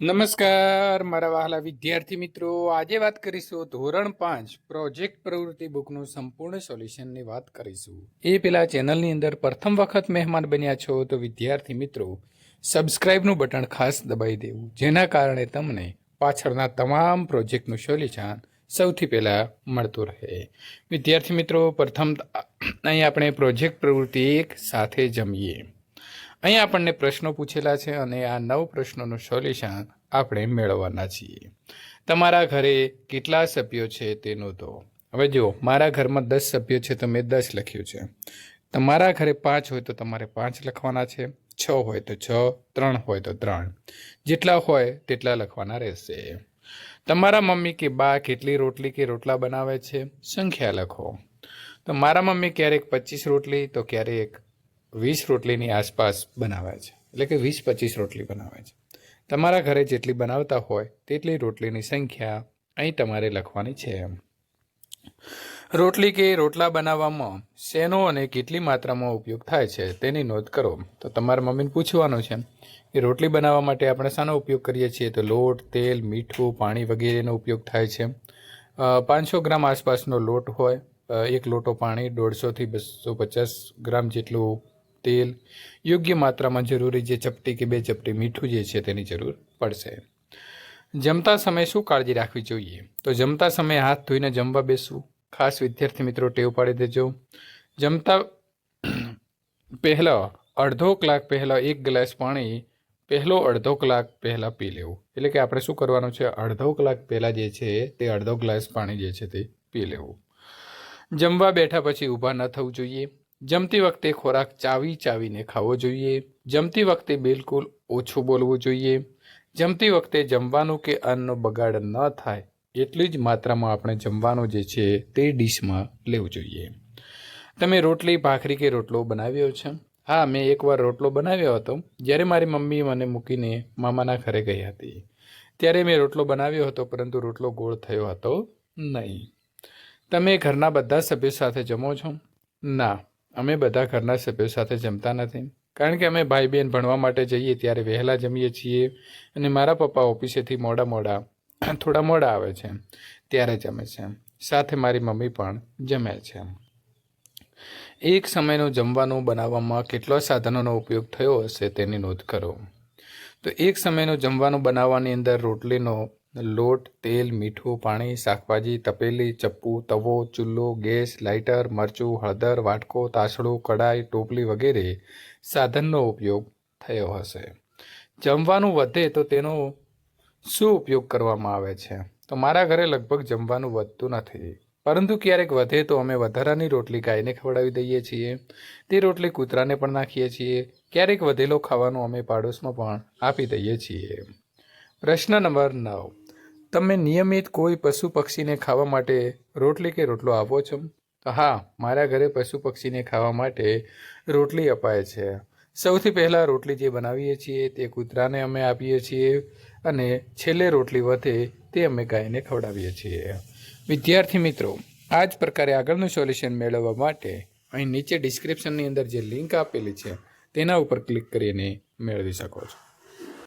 નમસ્કાર, મારા વહાલા વિદ્યાર્થી મિત્રો. આજે વાત કરીશું ધોરણ પાંચ, પ્રોજેક્ટ પ્રવૃત્તિ બુકનું સંપૂર્ણ સોલ્યુશનની વાત કરીશું. એ પેલા ચેનલની અંદર પ્રથમ વખત મહેમાન બન્યા છો તો વિદ્યાર્થી મિત્રો, સબસ્ક્રાઇબનું બટન ખાસ દબાઈ દેવું, જેના કારણે તમને પાછળના તમામ પ્રોજેક્ટનું સોલ્યુશન સૌથી પહેલાં મળતું રહે. વિદ્યાર્થી મિત્રો, પ્રથમ અહીં આપણે પ્રોજેક્ટ પ્રવૃત્તિ એક સાથે જમીએ. અહીં આપણને પ્રશ્નો પૂછેલા છે અને આ નવ પ્રશ્નોનું સોલ્યુશન આપણે મેળવવાના છીએ. તમારા ઘરે કેટલા સભ્યો છે તે. નોંધો હવે જુઓ, મારા ઘરમાં દસ સભ્યો છે તો મેં દસ લખ્યું છે. તમારા ઘરે પાંચ હોય તો તમારે પાંચ લખવાના છે, છ હોય તો છ, ત્રણ હોય તો ત્રણ. જેટલા હોય તેટલા લખવાના રહેશે. તમારા મમ્મી કે બા કેટલી રોટલી કે રોટલા બનાવે છે? સંખ્યા લખો. તો મારા મમ્મી ક્યારેક પચીસ રોટલી, તો ક્યારેક વીસ રોટલીની આસપાસ બનાવે છે. એટલે કે વીસ પચીસ રોટલી બનાવે છે. તમારા ઘરે જેટલી બનાવતા હોય તેટલી રોટલીની સંખ્યા અહીં તમારે લખવાની છે રોટલી કે રોટલા બનાવવામાં શેનો અને કેટલી માત્રામાં ઉપયોગ થાય છે તેની નોંધ કરો. તો તમારા મમ્મીને પૂછવાનું છે કે રોટલી બનાવવા માટે આપણે શાનો ઉપયોગ કરીએ છીએ? તો લોટ, તેલ, મીઠું, પાણી વગેરેનો ઉપયોગ થાય છે. પાંચસો ગ્રામ આસપાસનો લોટ હોય. એક લોટો પાણી દોઢસોથી બસો પચાસ ગ્રામ જેટલું તેલ યોગ્ય માત્રામાં જરૂરી જે ચપટી કે બે ચપટી મીઠું જે છે તેની જરૂર પડશે. જમતા સમયે શું કાળજી રાખવી જોઈએ? તો જમતા સમયે હાથ ધોઈને જમવા બેસવું. ખાસ વિદ્યાર્થી મિત્રો ટેવ પાડી દેજો. જમતા પહેલાં અડધો કલાક પહેલાં એક ગ્લાસ પાણી, પહેલો અડધો કલાક પહેલાં પી લેવું. એટલે કે આપણે શું કરવાનું છે? અડધો કલાક પહેલાં જે છે તે અડધો ગ્લાસ પાણી જે છે તે પી લેવું. જમવા બેઠા પછી ઊભા ન થવું જોઈએ. જમતી વખતે ખોરાક ચાવી ચાવીને ખાવો જોઈએ. જમતી વખતે બિલકુલ ઓછું બોલવું જોઈએ. જમતી વખતે જમવાનું કે અન્નનો બગાડ ન થાય એટલી જ માત્રામાં આપણે જમવાનું જે છે તે ડીશમાં લેવું જોઈએ. તમે રોટલી, ભાખરી કે રોટલો બનાવ્યો છે? હા, મેં એકવાર રોટલો બનાવ્યો હતો. જ્યારે મારી મમ્મી મને મૂકીને મામાના ઘરે ગઈ હતી. ત્યારે મેં રોટલો બનાવ્યો હતો, પરંતુ રોટલો ગોળ થયો હતો નહીં. તમે ઘરના બધા સભ્યો સાથે જમો છો? ના. અમે બધા ઘરના સભ્યો સાથે જમતા નથી. કારણ કે અમે ભાઈ બહેન ભણવા માટે જઈએ ત્યારે વહેલા જમીએ છીએ અને મારા પપ્પા ઓફિસેથી મોડા મોડા, થોડા મોડા આવે છે, ત્યારે જમે છે. સાથે મારી મમ્મી પણ જમે છે. એક સમયનું જમવાનું બનાવવામાં કેટલા સાધનોનો ઉપયોગ થયો હશે તેની નોંધ કરો. તો એક સમયનું જમવાનું બનાવવાની અંદર રોટલીનો લોટ, તેલ, મીઠું, પાણી, શાકભાજી, તપેલી, ચપ્પુ, તવો, ચૂલો, ગેસ, લાઇટર, મરચું, હળદર, વાટકો તાસડું કડાઈ ટોપલી વગેરે સાધનનો ઉપયોગ થયો હશે. જમવાનું વધે તો તેનો શું ઉપયોગ કરવામાં આવે છે? તો મારા ઘરે લગભગ જમવાનું વધતું નથી. પરંતુ ક્યારેક વધે તો અમે વધારાની રોટલી ગાયને ખવડાવી દઈએ છીએ. તે રોટલી કૂતરાને પણ નાખીએ છીએ. ક્યારેક વધેલો ખાવાનું અમે પાડોશમાં પણ આપી દઈએ છીએ. પ્રશ્ન નંબર નવ. તમે નિયમિત કોઈ પશુ પક્ષીને ખાવા માટે રોટલી કે રોટલો આપો છો? તો હા, મારા ઘરે પશુ પક્ષીને ખાવા માટે રોટલી અપાય છે. સૌથી પહેલાં રોટલી જે બનાવીએ છીએ તે કૂતરાને અમે આપીએ છીએ અને છેલ્લે રોટલી વધે તે અમે ગાયને ખવડાવીએ છીએ. વિદ્યાર્થી મિત્રો, આ જ પ્રકારે આગળનું સોલ્યુશન મેળવવા માટે અહીં નીચે ડિસ્ક્રિપ્શનની અંદર જે લિંક આપેલી છે, તેના ઉપર ક્લિક કરીને મેળવી શકો છો.